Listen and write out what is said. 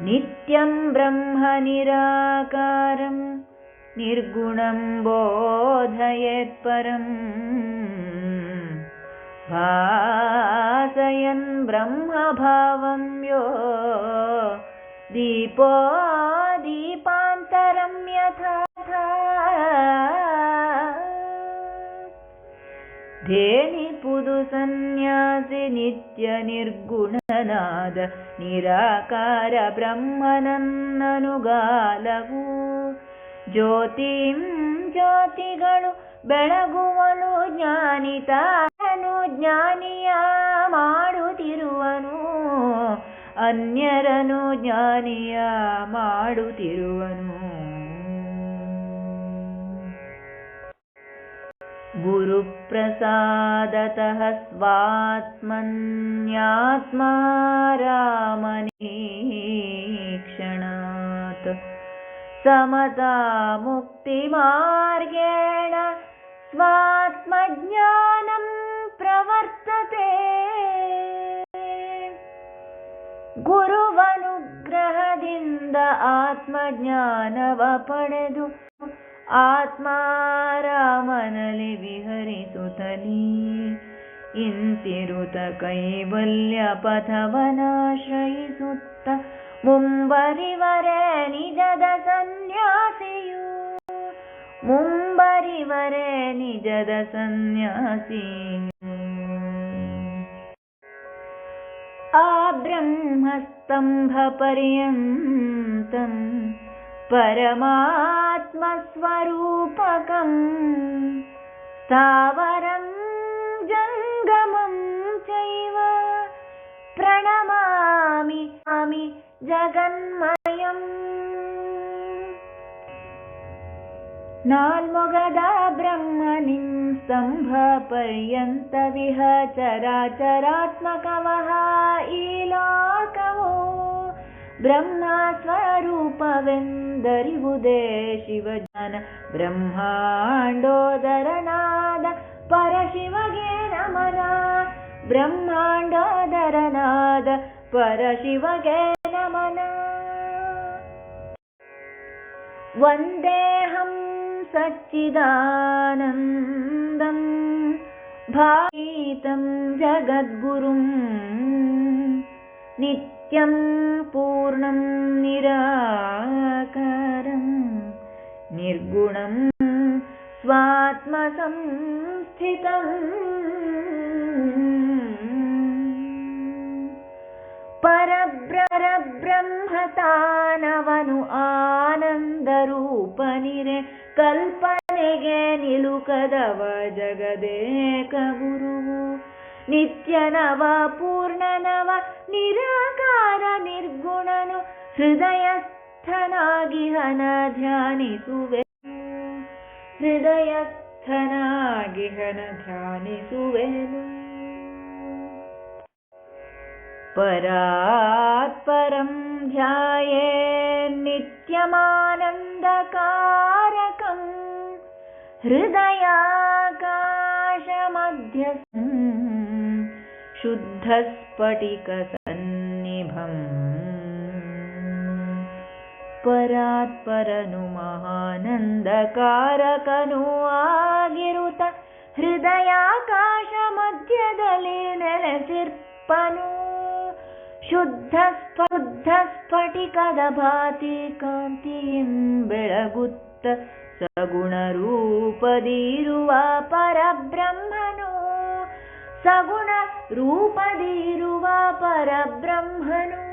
नित्यं ब्रह्म निराकारं निर्गुणं बोधयेत्परम् भासयन् ब्रह्मभावं यो दीपो ಧೇನಿ ಪುದು ಸನ್ಯಾಸಿ ನಿತ್ಯ ನಿರ್ಗುಣನಾದ ನಿರಾಕಾರ ಬ್ರಹ್ಮನನ್ನನುಗಾಲವು ಜ್ಯೋತಿಂ ಜ್ಯೋತಿಗಳು ಬೆಳಗುವನು ಜ್ಞಾನಿತನು ಜ್ಞಾನಿಯ ಮಾಡುತ್ತಿರುವನು. ಅನ್ಯರನು ಜ್ಞಾನಿಯ ಮಾಡುತ್ತಿರುವನು. गुरुप्रसादतः स्वात्मन्यात्मा रामनीक्षणात् समतामुक्तिमार्गेण स्वात्मज्ञानं प्रवर्तते। गुरुवनुग्रहदिन्द आत्मज्ञानव पडेदु आत्मा रामनलि विहरिसुतली इन्तिरुत कैवल्यपथवनाश्रयिसुत्त। मुम्बरिवरे निजद सन्न्यासियु। मुम्बरिवरे निजद सन्न्यासी आब्रह्मस्तम्भपर्यन्तम् परमात्मस्वरूपकम् स्थावरं जङ्गमं चैव प्रणमामि जगन्मयम्। ब्रह्मणिं स्तम्भपर्यन्तविह चराचरात्मकवः ईलाकवो ब्रह्मा स्वरूपवेन्दरिबुदे शिवजन ब्रह्माण्डोदरनाद परशिवगे नमना ब्रह्माण्डोदरनाद परशिवगे नमना वन्देऽहं सच्चिदानन्दम् भागीतं जगद्गुरुम् नित्यं पूर्णं निराकारं निर्गुणं स्वात्मसंस्थितम् परब्रह्मतानवनु आनन्दरूपनिरे कल्पनेगे निलुकदव जगदेकगुरुः नित्यनव निर्गुणनु हृदयस्थनागिहन ध्यानिसुवे हृदयस्थनागिहन ध्यानिसुवेनु परात्परं ध्याये नित्यमानन्दकारकम् हृदयाकाशमध्यम् शुद्धस्फटिकसन्निभम्। परात्परनु महानन्दकारकनु आगिरुत हृदयाकाशमध्यदले नेलसिर्पनु। शुद्धस्फुद्धस्फटिकदभाति कान्तिं बेळगुत्त परब्रह्मणो सगुणरूपदीरुव परब्रह्मणो